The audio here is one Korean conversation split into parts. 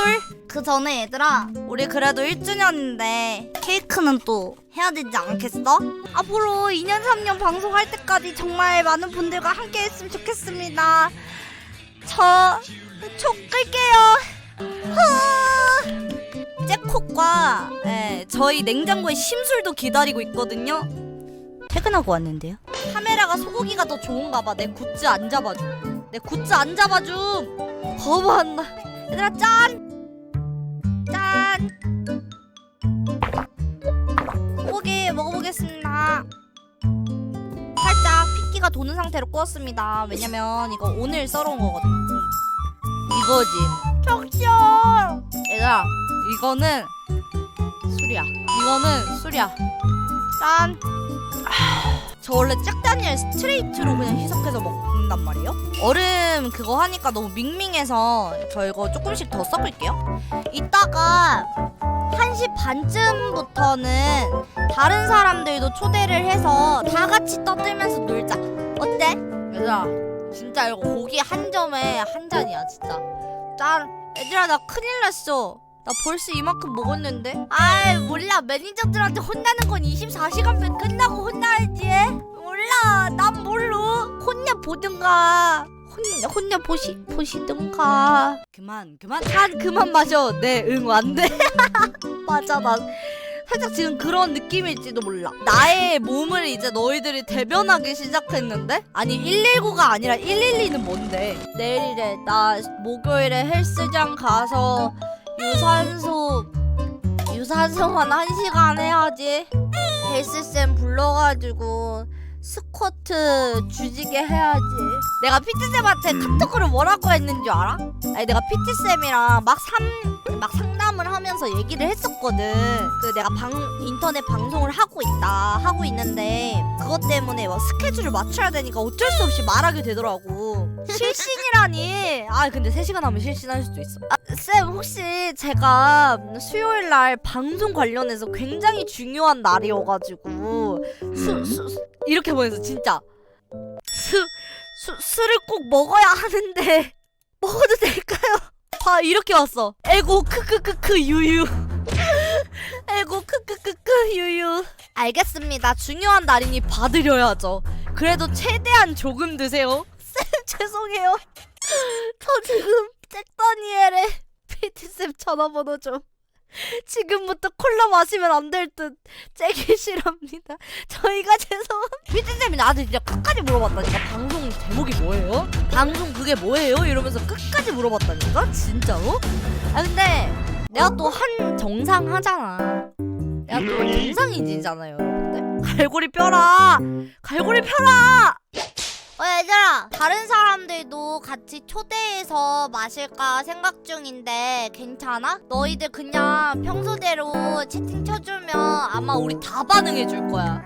심술? 그 전에 얘들아 우리 그래도 1주년인데 케이크는 또 해야 되지 않겠어? 앞으로 2년 3년 방송할 때까지 정말 많은 분들과 함께 했으면 좋겠습니다. 저촉 끌게요. 하... 잭콕과 예, 저희 냉장고에 심술도 기다리고 있거든요. 퇴근하고 왔는데요? 카메라가 소고기가 더 좋은가 봐내 굿즈 안 잡아줘 내 굿즈 안 잡아줌. 거부한다. 얘들아 짠! 짠! 소고기 먹어보겠습니다. 살짝 핏기가 도는 상태로 구웠습니다. 왜냐면 이거 오늘 썰어온 거거든 이거지. 적셔 얘들아 이거는 술이야. 이거는 술이야. 짠 저 원래 짝다니엘 스트레이트로 그냥 희석해서 먹는단 말이에요. 얼음 그거 하니까 너무 밍밍해서 저 이거 조금씩 더 섞을게요. 이따가 1시 반쯤부터는 다른 사람들도 초대를 해서 다 같이 떠들면서 놀자. 어때? 얘들아, 진짜 이거 고기 한 점에 한 잔이야, 진짜. 짠. 얘들아, 나 큰일 났어. 나 벌써 이만큼 먹었는데? 아이 몰라. 매니저들한테 혼나는 건 24시간면 끝나고 혼나야지. 몰라. 난 몰라 혼내 보든가. 혼내 혼내 보시 보시든가. 그만 그만. 한 그만 마셔. 네응 안돼. 맞아 나 살짝 지금 그런 느낌일지도 몰라. 나의 몸을 이제 너희들이 대변하기 시작했는데? 아니 119가 아니라 112는 뭔데? 내일이래 나 목요일에 헬스장 가서 유산소 유산소만 한 시간 해야지 헬스쌤 불러가지고 스쿼트 주지게 해야지 내가 PT쌤한테 카톡으로 뭐라고 했는 줄 알아? 아니 내가 PT쌤이랑 막, 삼, 막 상담을 하면서 얘기를 했었거든. 그 내가 방, 인터넷 방송을 하고 있다 하고 있는데 그것 때문에 막 스케줄을 맞춰야 되니까 어쩔 수 없이 말하게 되더라고. 실신이라니. 아 근데 3 시간 하면 실신할 수도 있어. 아, 쌤 혹시 제가 수요일 날 방송 관련해서 굉장히 중요한 날이어가지고 수, 수, 수 이렇게 보내서 진짜 수, 수 술을 꼭 먹어야 하는데 먹어도 될까요? 아 이렇게 왔어. 에고 크크크크 유유. 에고 크크크크 유유. 알겠습니다. 중요한 날이니 봐드려야죠. 그래도 최대한 조금 드세요. 쌤 죄송해요. 저 지금 잭다니엘의 PT쌤 전화번호 좀 지금부터 콜라 마시면 안 될 듯. 잭이 싫합니다. 저희가 죄송합니다. PT쌤이 나한테 진짜 끝까지 물어봤다니까 방송 제목이 뭐예요? 방송 그게 뭐예요? 이러면서 끝까지 물어봤다니까? 진짜로? 아 근데 내가 또 한 정상 하잖아. 내가 또 정상인이잖아요 여러분들. 갈고리 펴라! 갈고리 펴라 다른 사람들도 같이 초대해서 마실까 생각 중인데 괜찮아? 너희들 그냥 평소대로 채팅 쳐주면 아마 우리 다 반응해 줄 거야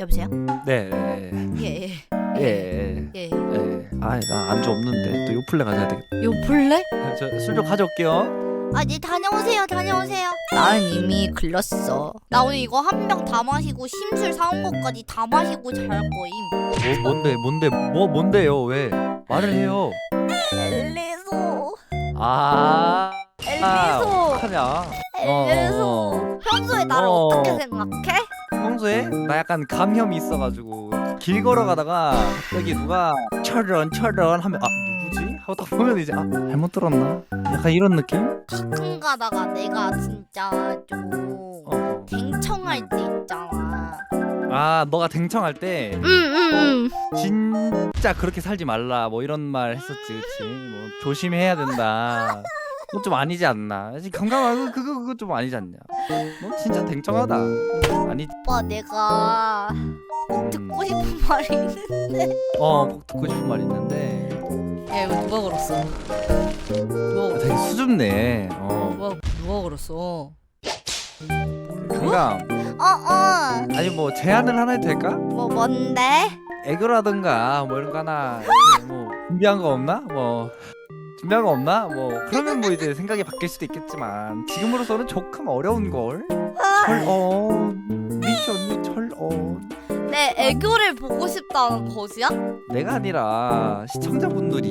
여보세요? 네. 네. 예 예 예. 예. 예. 예. 아, 나 안주 없는데 또 요플레 가져야 되겠다. 요플레? 저 술 좀 가져올게요. 아네 다녀오세요 다녀오세요 난 이미 글렀어 나 오늘 이거 한 병 다 마시고 심술 사온 것까지 다 마시고 잘 거임 뭐 뭔데? 뭔데? 뭐 뭔데요? 왜? 말을 해요. 엘리소 아. 엘리소 하냐? 엘리소 어. 평소에 나를 어. 어. 떻게 생각해? 평소에 나 약간 감염이 있어가지고 길 걸어가다가 갑자기 누가 철런 철런 하면 아? 딱 보면 이제 아 잘못 들었나? 약간 이런 느낌? 가끔 가다가 내가 진짜 좀 어. 댕청할 때 있잖아. 아 너가 댕청할 때? 응응응. 진짜 그렇게 살지 말라. 뭐 이런 말 했었지 그치? 뭐 조심해야 된다. 그건 좀 아니지 않나? 건강하고 그거 그거 좀 아니지 않냐? 너 진짜 댕청하다. 아니 오빠 내가 꼭 듣고 싶은 말이 있는데. 어꼭 듣고 싶은 말 있는데 야 이거 누가 걸었어? 누가 되게 수줍네 어 누가 누가 걸었어? 건강 어어 아니 뭐 제안을 하나 해도 될까? 뭐 뭔데? 애교라든가 뭐 이런 거 하나 뭐 준비한 거 없나? 뭐 준비한 거 없나? 뭐 그러면 뭐 이제 생각이 바뀔 수도 있겠지만 지금으로서는 조금 어려운 걸 철언 미션이 철언 내 애교를 보고 싶다는 것이야? 내가 아니라 시청자분들이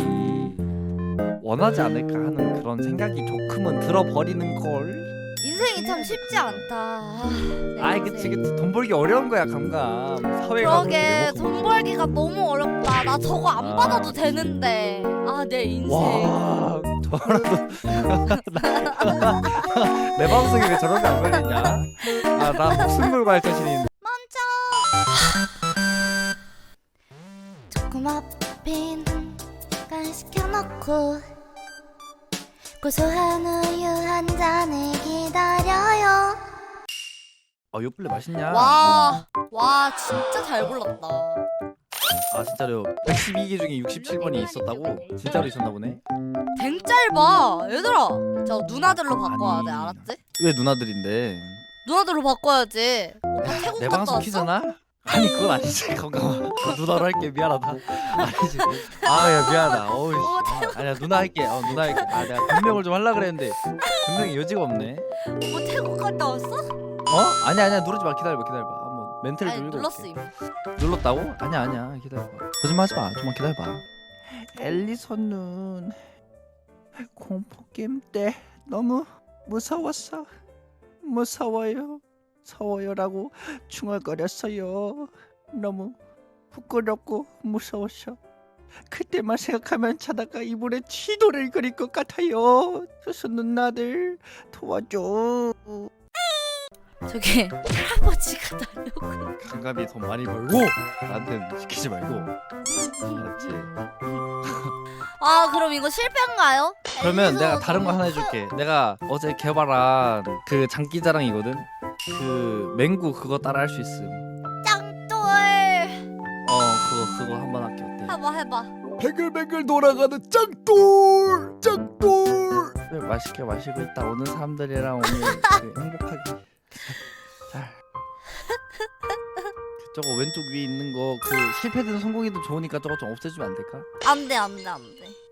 원하지 않을까 하는 그런 생각이 조금은 들어버리는 걸. 인생이 참 쉽지 않다. 아, 내 아이 인생. 그치 그치 돈 벌기 어려운 거야 감감. 사회가 그러게 돈 벌기가 너무 어렵다. 나 저거 안 아. 받아도 되는데. 아 내 인생. 와 저라도 내 방송에 왜 저런 게안 걸리냐? 아나 무슨 걸갈 자신이 있는데. 앞인 걸 시켜놓고 고소한 우유 한 잔을 기다려요. 아 요플레 맛있냐? 와, 와 진짜 잘 골랐다. 아 진짜로 112개 중에 67번이 있었다고? 진짜로 있었나 보네. 댕 짧아, 얘들아. 저 누나들로 바꿔야 돼, 아니. 알았지? 왜 누나들인데? 누나들로 바꿔야지. 오빠 태국 내 갔다 방송 왔어? 키잖아? 아니 그건 아니지. 건강아 그거 누나로 할게. 미안하다. 아니지 아야 미안하다. 어우 씨. 어, 아, 아니야 누나 할게. 어 누나 할게. 아 내가 변명을 좀 하려 그랬는데 변명이 여지가 없네. 뭐 태국 갔다 왔어? 어? 아니야 아니야. 누르지 마. 기다려봐 기다려봐. 한번 멘트를 아니 좀 눌렀어 이미. 눌렀다고? 아니야 아니야. 기다려봐. 거짓말하지 마. 좀만 기다려봐. 엘리선눈. 공포 게임 때 너무 무서웠어. 무서워요. 무 서워요라고 중얼거렸어요. 너무 부끄럽고 무서워서. 그때만 생각하면 자다가 이불에 치도를 그릴 것 같아요. 저서 누나들 도와줘. 저기 할아버지가 나려고. 감감이 돈 많이 벌고 나한테는 시키지 말고. 알았지? 아 그럼 이거 실패인가요? 그러면 내가 다른 거 하나 해줄게. 내가 어제 개발한 그 장기자랑이거든 그 맹구 그거 따라 할 수 있음 짱돌. 어 그거 그거 한번 할게 어때 해봐 해봐. 뱅글뱅글 돌아가는 짱돌 짱돌 네, 맛있게 마시고 있다 오는 사람들이랑 오늘 그 행복하게 잘 저거 왼쪽 위에 있는 거 그 실패든 성공이든 좋으니까 저거 좀 없애주면 안 될까? 안돼 안돼 안돼.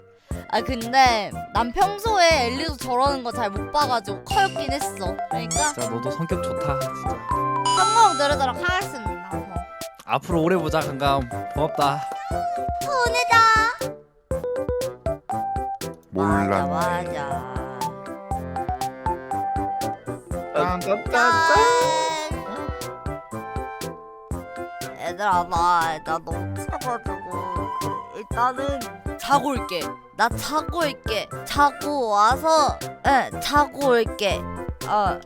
아 근데 난 평소에 엘리도 저러는 거 잘 못 봐가지고 커였긴 했어. 그러니까 진짜 너도 성격 좋다 진짜 성공 누르도록 하겠습니다. 앞으로 오래 보자 강감 고맙다 보내자. 몰랐네. 맞아. 딴딴딴 짠. 얘들아 나 일단 너무 차가지고 일단은 자고 올게. 나 자고 올게. 자고 와서 예 자고 올게. 어.